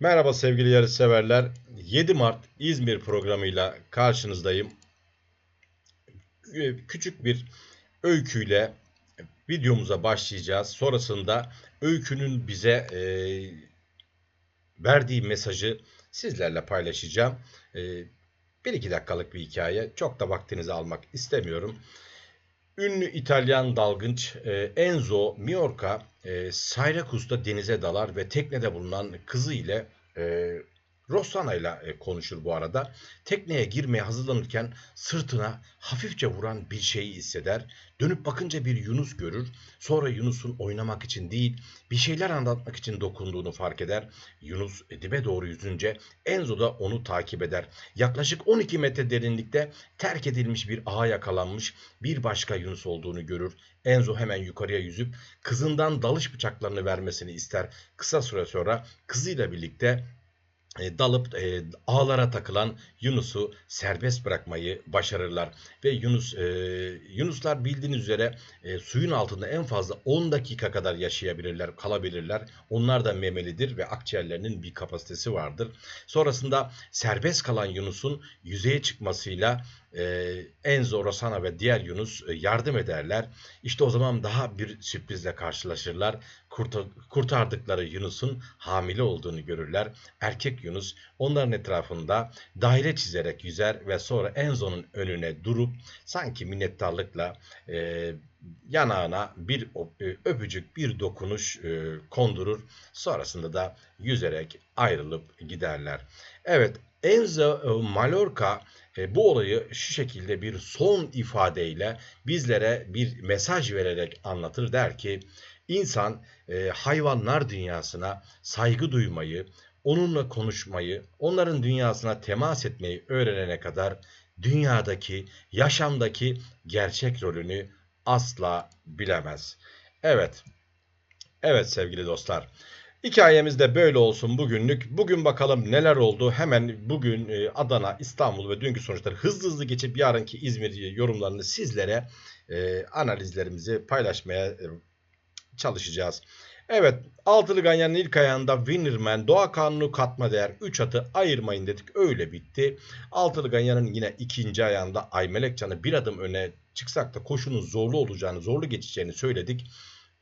Merhaba sevgili yarışseverler. 7 Mart İzmir programıyla karşınızdayım. Küçük bir öyküyle videomuza başlayacağız. Sonrasında öykünün bize e, verdiği mesajı sizlerle paylaşacağım. E, bir iki dakikalık bir hikaye. Çok da vaktinizi almak istemiyorum. Ünlü İtalyan dalgıç e, Enzo Miorca e, Syrakus'ta denize dalar ve teknede bulunan kızı ile e, Rossana ile e, konuşur bu arada. Tekneye girmeye hazırlanırken sırtına hafifçe vuran bir şeyi hisseder. Dönüp bakınca bir Yunus görür. Sonra Yunus'un oynamak için değil bir şeyler anlatmak için dokunduğunu fark eder. Yunus e, dibe doğru yüzünce Enzo da onu takip eder. Yaklaşık 12 metre derinlikte terk edilmiş bir ağa yakalanmış bir başka Yunus olduğunu görür. Enzo hemen yukarıya yüzüp kızından dalış bıçaklarını vermesini ister. Kısa süre sonra kızıyla birlikte dalıp e, ağlara takılan Yunus'u serbest bırakmayı başarırlar ve Yunus e, Yunuslar bildiğiniz üzere e, suyun altında en fazla 10 dakika kadar yaşayabilirler, kalabilirler. Onlar da memelidir ve akciğerlerinin bir kapasitesi vardır. Sonrasında serbest kalan Yunus'un yüzeye çıkmasıyla e, Enzo, Rosana ve diğer Yunus e, yardım ederler. İşte o zaman daha bir sürprizle karşılaşırlar. Kurtar, kurtardıkları Yunus'un hamile olduğunu görürler. Erkek Yunus onların etrafında daire çizerek yüzer ve sonra Enzo'nun önüne durup sanki minnettarlıkla e, yanağına bir e, öpücük, bir dokunuş e, kondurur. Sonrasında da yüzerek ayrılıp giderler. Evet, Enzo e, Mallorca e, bu olayı şu şekilde bir son ifadeyle bizlere bir mesaj vererek anlatır der ki insan e, hayvanlar dünyasına saygı duymayı, onunla konuşmayı, onların dünyasına temas etmeyi öğrenene kadar dünyadaki, yaşamdaki gerçek rolünü asla bilemez. Evet. Evet sevgili dostlar. Hikayemiz de böyle olsun bugünlük. Bugün bakalım neler oldu. Hemen bugün e, Adana, İstanbul ve dünkü sonuçları hızlı hızlı geçip yarınki İzmir yorumlarını sizlere e, analizlerimizi paylaşmaya çalışacağız. Evet, altılı ganyanın ilk ayağında Winnerman, doğa kanunu katma değer 3 atı ayırmayın dedik. Öyle bitti. Altılı ganyanın yine ikinci ayağında Ay Melekcan'ı bir adım öne çıksak da koşunun zorlu olacağını, zorlu geçeceğini söyledik.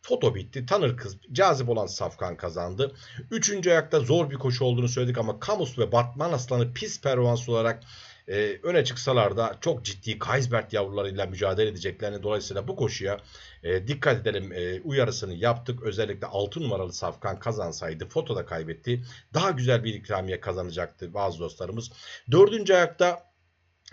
Foto bitti. Tanır kız cazip olan Safkan kazandı. Üçüncü ayakta zor bir koşu olduğunu söyledik ama Kamus ve Batman Aslanı pis performans olarak e, öne çıksalar da çok ciddi Kaisbert yavrularıyla mücadele edeceklerini dolayısıyla bu koşuya e, dikkat edelim e, uyarısını yaptık. Özellikle 6 numaralı Safkan kazansaydı fotoda kaybetti. Daha güzel bir ikramiye kazanacaktı bazı dostlarımız. Dördüncü ayakta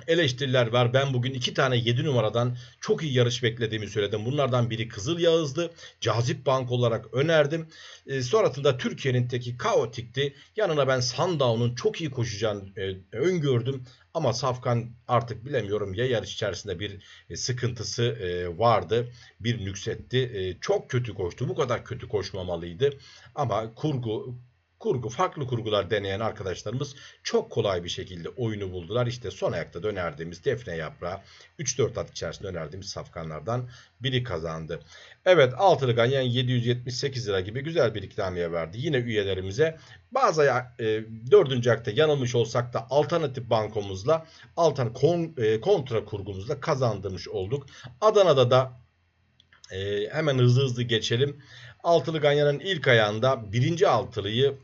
eleştiriler var. Ben bugün iki tane 7 numaradan çok iyi yarış beklediğimi söyledim. Bunlardan biri Kızıl Yağız'dı. Cazip bank olarak önerdim. E, sonrasında Türkiye'nin teki kaotikti. Yanına ben Sundown'un çok iyi koşacağını e, öngördüm. Ama Safkan artık bilemiyorum ya yarış içerisinde bir e, sıkıntısı e, vardı. Bir nüksetti. E, çok kötü koştu. Bu kadar kötü koşmamalıydı. Ama kurgu kurgu, farklı kurgular deneyen arkadaşlarımız çok kolay bir şekilde oyunu buldular. İşte son ayakta dönerdiğimiz defne yaprağı 3-4 at içerisinde önerdiğimiz safkanlardan biri kazandı. Evet altılı ganyan 778 lira gibi güzel bir ikramiye verdi. Yine üyelerimize bazı e, dördüncü ayakta yanılmış olsak da alternatif bankomuzla altan kon, e, kontra kurgumuzla kazandırmış olduk. Adana'da da e, hemen hızlı hızlı geçelim. Altılı Ganyan'ın ilk ayağında birinci altılıyı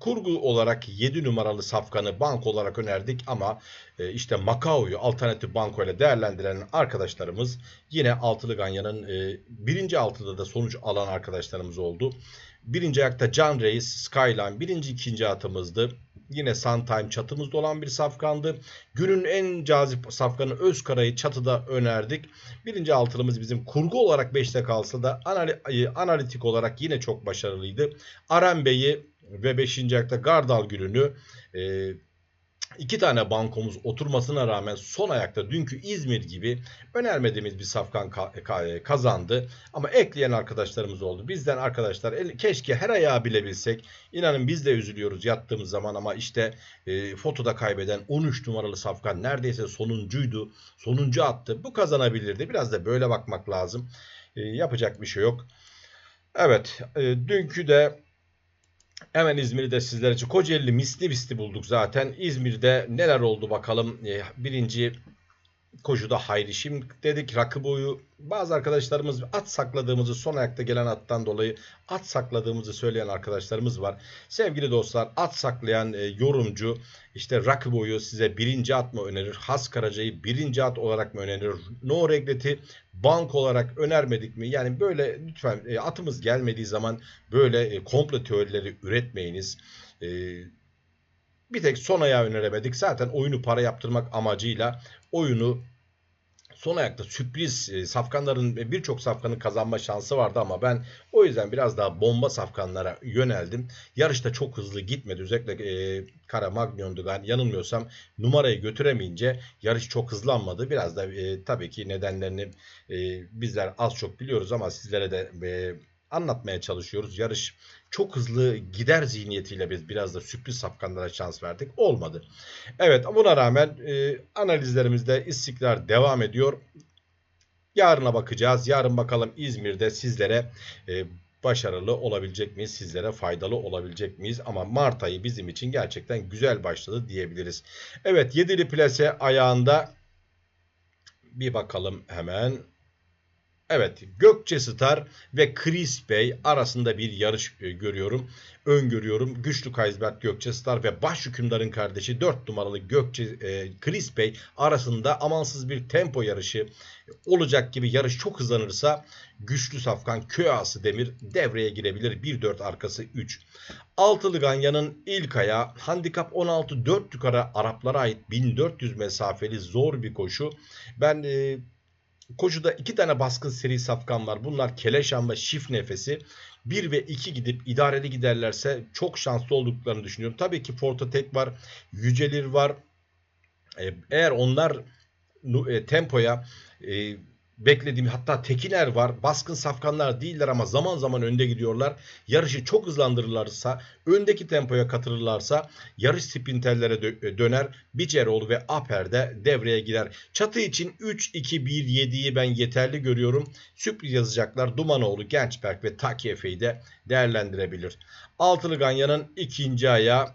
kurgu olarak 7 numaralı safkanı bank olarak önerdik ama e, işte Macao'yu alternatif banko ile değerlendiren arkadaşlarımız yine altılı ganyanın e, birinci altıda da sonuç alan arkadaşlarımız oldu. Birinci ayakta Can Reis, Skyline birinci ikinci atımızdı. Yine Suntime çatımızda olan bir safkandı. Günün en cazip safkanı Özkara'yı çatıda önerdik. Birinci altılımız bizim kurgu olarak 5'te kalsa da analitik olarak yine çok başarılıydı. Aram Bey'i ve 5. ayakta Gardal gününü e, iki tane bankomuz oturmasına rağmen son ayakta dünkü İzmir gibi önermediğimiz bir safkan kazandı. Ama ekleyen arkadaşlarımız oldu. Bizden arkadaşlar keşke her ayağı bilebilsek. İnanın biz de üzülüyoruz yattığımız zaman ama işte e, fotoda kaybeden 13 numaralı safkan neredeyse sonuncuydu. Sonuncu attı. Bu kazanabilirdi. Biraz da böyle bakmak lazım. E, yapacak bir şey yok. Evet. E, dünkü de Hemen İzmir'i de sizler için. Kocaeli misli misli bulduk zaten. İzmir'de neler oldu bakalım. E, birinci koşuda Hayri Şimdi dedik rakı boyu bazı arkadaşlarımız at sakladığımızı son ayakta gelen attan dolayı at sakladığımızı söyleyen arkadaşlarımız var. Sevgili dostlar at saklayan e, yorumcu işte rakı boyu size birinci at mı önerir? Has Karaca'yı birinci at olarak mı önerir? No Regret'i bank olarak önermedik mi? Yani böyle lütfen e, atımız gelmediği zaman böyle e, komplo teorileri üretmeyiniz. E, bir tek son ayağı öneremedik. Zaten oyunu para yaptırmak amacıyla oyunu son ayakta sürpriz e, safkanların birçok safkanın kazanma şansı vardı ama ben o yüzden biraz daha bomba safkanlara yöneldim. Yarışta çok hızlı gitmedi. Özellikle e, Kara Magnion'du ben yanılmıyorsam numarayı götüremeyince yarış çok hızlanmadı. Biraz da e, tabii ki nedenlerini e, bizler az çok biliyoruz ama sizlere de e, anlatmaya çalışıyoruz. Yarış çok hızlı gider zihniyetiyle biz biraz da sürpriz safkanlara şans verdik. Olmadı. Evet buna rağmen e, analizlerimizde istikrar devam ediyor. Yarına bakacağız. Yarın bakalım İzmir'de sizlere e, başarılı olabilecek miyiz? Sizlere faydalı olabilecek miyiz? Ama Mart ayı bizim için gerçekten güzel başladı diyebiliriz. Evet yedili plase ayağında bir bakalım hemen. Evet Gökçe Star ve Chris Bey arasında bir yarış e, görüyorum. Öngörüyorum. Güçlü Kaysbert Gökçe Star ve baş hükümdarın kardeşi 4 numaralı Gökçe e, Chris Bey arasında amansız bir tempo yarışı olacak gibi yarış çok hızlanırsa güçlü safkan Köası Demir devreye girebilir. 1-4 arkası 3. Altılı Ganya'nın ilk ayağı handikap 16 4 yukarı Araplara ait 1400 mesafeli zor bir koşu. Ben e, Koşuda iki tane baskın seri safkan var. Bunlar Keleşan ve Şif Nefesi. 1 ve 2 gidip idareli giderlerse çok şanslı olduklarını düşünüyorum. Tabii ki Fortatek var. Yücelir var. E, eğer onlar e, tempoya e, beklediğim hatta Tekiner var. Baskın safkanlar değiller ama zaman zaman önde gidiyorlar. Yarışı çok hızlandırırlarsa, öndeki tempoya katılırlarsa yarış sprinterlere dö- döner. Biceroğlu ve Aper de devreye girer. Çatı için 3-2-1-7'yi ben yeterli görüyorum. Sürpriz yazacaklar. Dumanoğlu, Gençberk ve Takiyefe'yi de değerlendirebilir. Altılı Ganya'nın ikinci ayağı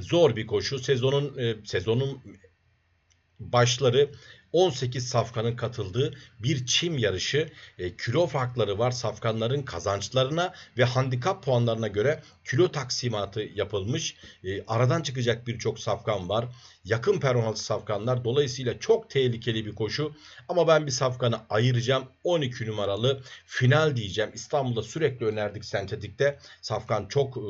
zor bir koşu. Sezonun e, sezonun başları 18 safkanın katıldığı bir çim yarışı. E, kilo farkları var. Safkanların kazançlarına ve handikap puanlarına göre kilo taksimatı yapılmış. E, aradan çıkacak birçok safkan var. Yakın performanslı safkanlar. Dolayısıyla çok tehlikeli bir koşu. Ama ben bir safkanı ayıracağım. 12 numaralı final diyeceğim. İstanbul'da sürekli önerdik sentetikte. Safkan çok e,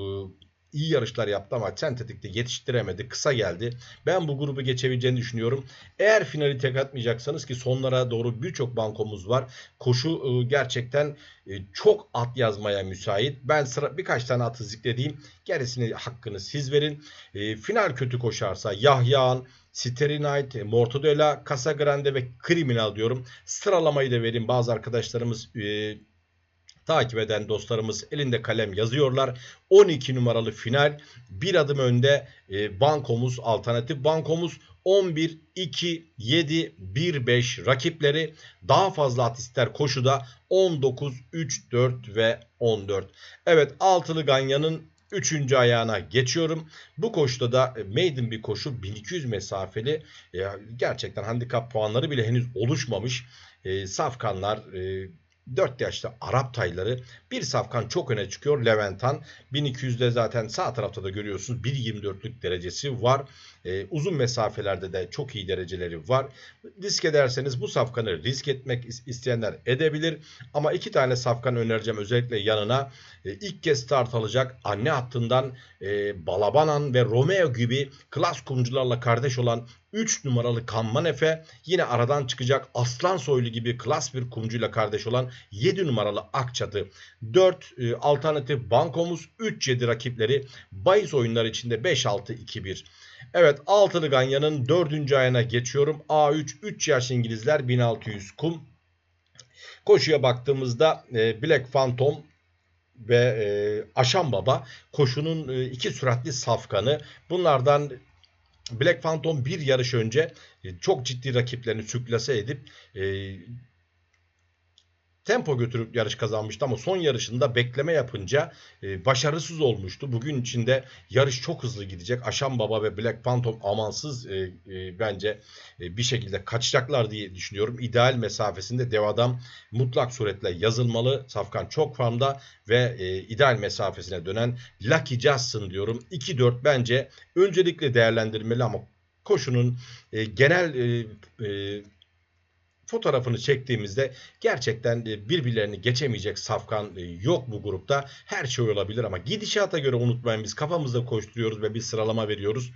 iyi yarışlar yaptı ama sentetikte yetiştiremedi. Kısa geldi. Ben bu grubu geçebileceğini düşünüyorum. Eğer finali tek atmayacaksanız ki sonlara doğru birçok bankomuz var. Koşu e, gerçekten e, çok at yazmaya müsait. Ben sıra birkaç tane atı zikredeyim. Gerisini hakkını siz verin. E, final kötü koşarsa Yahya'nın Sterinite, Mortadella, Casagrande ve Criminal diyorum. Sıralamayı da vereyim. Bazı arkadaşlarımız takip eden dostlarımız elinde kalem yazıyorlar. 12 numaralı final bir adım önde e, bankomuz alternatif bankomuz 11 2 7 1 5 rakipleri daha fazla at ister koşuda 19 3 4 ve 14. Evet altılı ganyanın Üçüncü ayağına geçiyorum. Bu koşuda da e, maiden bir koşu 1200 mesafeli. E, gerçekten handikap puanları bile henüz oluşmamış. E, safkanlar e, 4 yaşlı Arap tayları bir safkan çok öne çıkıyor. Leventan 1200'de zaten sağ tarafta da görüyorsunuz 1.24'lük derecesi var. Ee, uzun mesafelerde de çok iyi dereceleri var. Risk ederseniz bu safkanı risk etmek isteyenler edebilir. Ama iki tane safkan önereceğim özellikle yanına. Ee, ilk kez start alacak anne hattından e, Balabanan ve Romeo gibi klas kumcularla kardeş olan 3 numaralı Kanman Efe yine aradan çıkacak Aslan Soylu gibi klas bir kumcuyla kardeş olan 7 numaralı Akçatı. 4 e, alternatif bankomuz 3-7 rakipleri bahis oyunları içinde 5-6-2-1. Evet altılı ganyanın 4. ayına geçiyorum. A3 3 yaş İngilizler 1600 kum. Koşuya baktığımızda e, Black Phantom ve e, Aşan Baba koşunun e, iki süratli safkanı. Bunlardan Black Phantom bir yarış önce e, çok ciddi rakiplerini sürklase edip e, tempo götürüp yarış kazanmıştı ama son yarışında bekleme yapınca e, başarısız olmuştu. Bugün içinde yarış çok hızlı gidecek. Aşan Baba ve Black Phantom amansız e, e, bence e, bir şekilde kaçacaklar diye düşünüyorum. İdeal mesafesinde dev adam mutlak suretle yazılmalı. Safkan çok formda ve e, ideal mesafesine dönen Lucky Justin diyorum. 2-4 bence öncelikle değerlendirmeli ama koşunun e, genel e, e, fotoğrafını çektiğimizde gerçekten e, birbirlerini geçemeyecek safkan e, yok bu grupta. Her şey olabilir ama gidişata göre unutmayın biz kafamızda koşturuyoruz ve bir sıralama veriyoruz.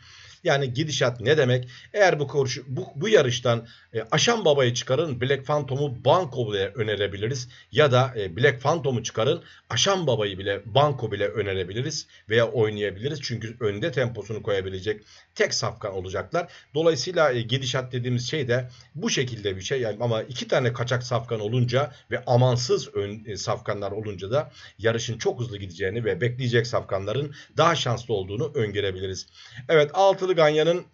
Yani gidişat ne demek? Eğer bu koşu, bu, bu yarıştan e, Aşan Baba'yı çıkarın, Black Phantom'u Banko bile önerebiliriz. Ya da e, Black Phantom'u çıkarın, Aşan Baba'yı bile Banko bile önerebiliriz veya oynayabiliriz. Çünkü önde temposunu koyabilecek tek safkan olacaklar. Dolayısıyla e, gidişat dediğimiz şey de bu şekilde bir şey. Yani ama iki tane kaçak safkan olunca ve amansız ön, e, safkanlar olunca da yarışın çok hızlı gideceğini ve bekleyecek safkanların daha şanslı olduğunu öngörebiliriz. Evet altılı Ganya'nın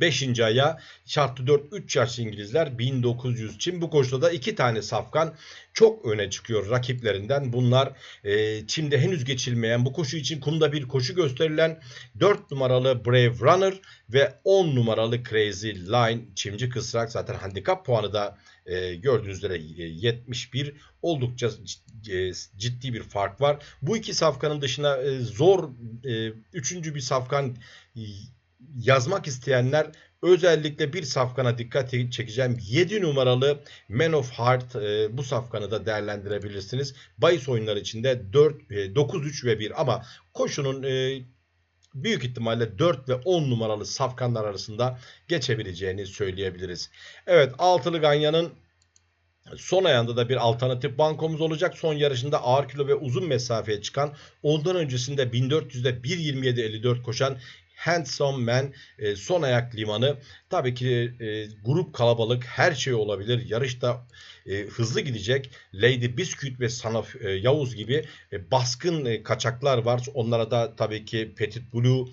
5. aya şartlı 4 3 yaşlı İngilizler 1900 Çin bu koşuda da 2 tane safkan çok öne çıkıyor rakiplerinden. Bunlar e, Çin'de henüz geçilmeyen bu koşu için kumda bir koşu gösterilen 4 numaralı Brave Runner ve 10 numaralı Crazy Line çimci kısrak zaten handikap puanı da e, gördüğünüz üzere e, 71 oldukça e, ciddi bir fark var. Bu iki safkanın dışına e, zor e, üçüncü bir safkan yazmak isteyenler özellikle bir safkana dikkat çekeceğim. 7 numaralı Man of Heart e, bu safkanı da değerlendirebilirsiniz. Bayis oyunları içinde 4 e, 9 3 ve 1 ama koşunun e, büyük ihtimalle 4 ve 10 numaralı safkanlar arasında geçebileceğini söyleyebiliriz. Evet altılı ganyanın Son ayağında da bir alternatif bankomuz olacak. Son yarışında ağır kilo ve uzun mesafeye çıkan ondan öncesinde 1400'de 1.27.54 koşan Handsome Man e, son ayak limanı. Tabii ki e, grup kalabalık her şey olabilir. Yarışta e, hızlı gidecek. Lady Biscuit ve Sanaf e, Yavuz gibi e, baskın e, kaçaklar var. Onlara da tabii ki Petit Blue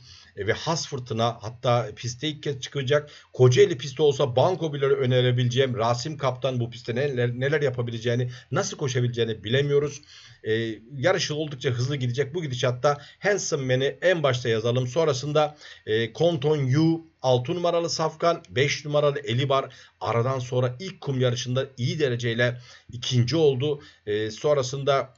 ve Has Fırtına hatta piste ilk kez çıkacak. Kocaeli pisti olsa banko bile önerebileceğim. Rasim Kaptan bu pistte neler, neler yapabileceğini, nasıl koşabileceğini bilemiyoruz. E, yarışı oldukça hızlı gidecek. Bu gidişatta Handsome Man'i en başta yazalım. Sonrasında e, Konton Yu 6 numaralı Safkan, 5 numaralı Elibar aradan sonra ilk kum yarışında iyi dereceyle ikinci oldu. E, sonrasında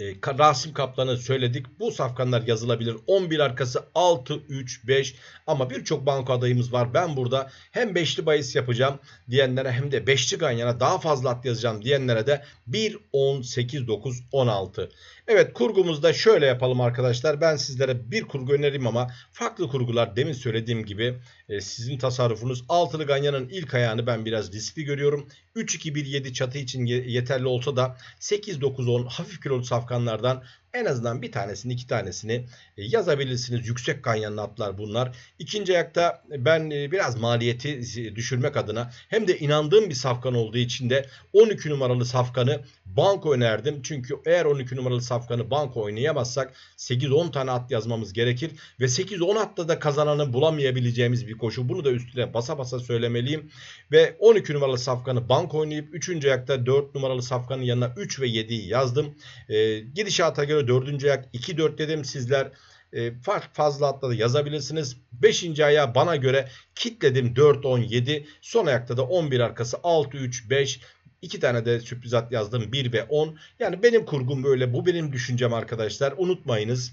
e, Rasim Kaplan'ı söyledik. Bu safkanlar yazılabilir. 11 arkası 6, 3, 5 ama birçok banko adayımız var. Ben burada hem 5'li bahis yapacağım diyenlere hem de 5'li ganyana daha fazla at yazacağım diyenlere de 1, 10, 8, 9, 16. Evet kurgumuzda şöyle yapalım arkadaşlar. Ben sizlere bir kurgu önereyim ama farklı kurgular demin söylediğim gibi e, sizin tasarrufunuz. Altılı ganyanın ilk ayağını ben biraz riskli görüyorum. 3-2-1-7 çatı için yeterli olsa da 8-9-10 hafif kilolu safkanlardan en azından bir tanesini iki tanesini e, yazabilirsiniz. Yüksek ganyanlı atlar bunlar. İkinci ayakta ben e, biraz maliyeti düşürmek adına hem de inandığım bir safkan olduğu için de 12 numaralı safkanı banko önerdim. Çünkü eğer 12 numaralı safkanı banko oynayamazsak 8-10 tane at yazmamız gerekir. Ve 8-10 atta da kazananı bulamayabileceğimiz bir koşu. Bunu da üstüne basa basa söylemeliyim. Ve 12 numaralı safkanı banko oynayıp 3. ayakta 4 numaralı safkanın yanına 3 ve 7'yi yazdım. E, gidişata göre 4. ayak 2-4 dedim. Sizler e, fazla atla da yazabilirsiniz. 5. ayağı bana göre kitledim 4-10-7. Son ayakta da 11 arkası 6-3-5. İki tane de sürpriz at yazdım 1 ve 10. Yani benim kurgum böyle. Bu benim düşüncem arkadaşlar. Unutmayınız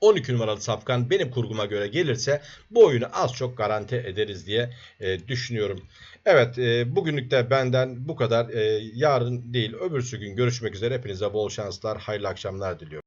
12 numaralı safkan benim kurguma göre gelirse bu oyunu az çok garanti ederiz diye e, düşünüyorum. Evet e, bugünlük de benden bu kadar. E, yarın değil öbürsü gün görüşmek üzere. Hepinize bol şanslar, hayırlı akşamlar diliyorum.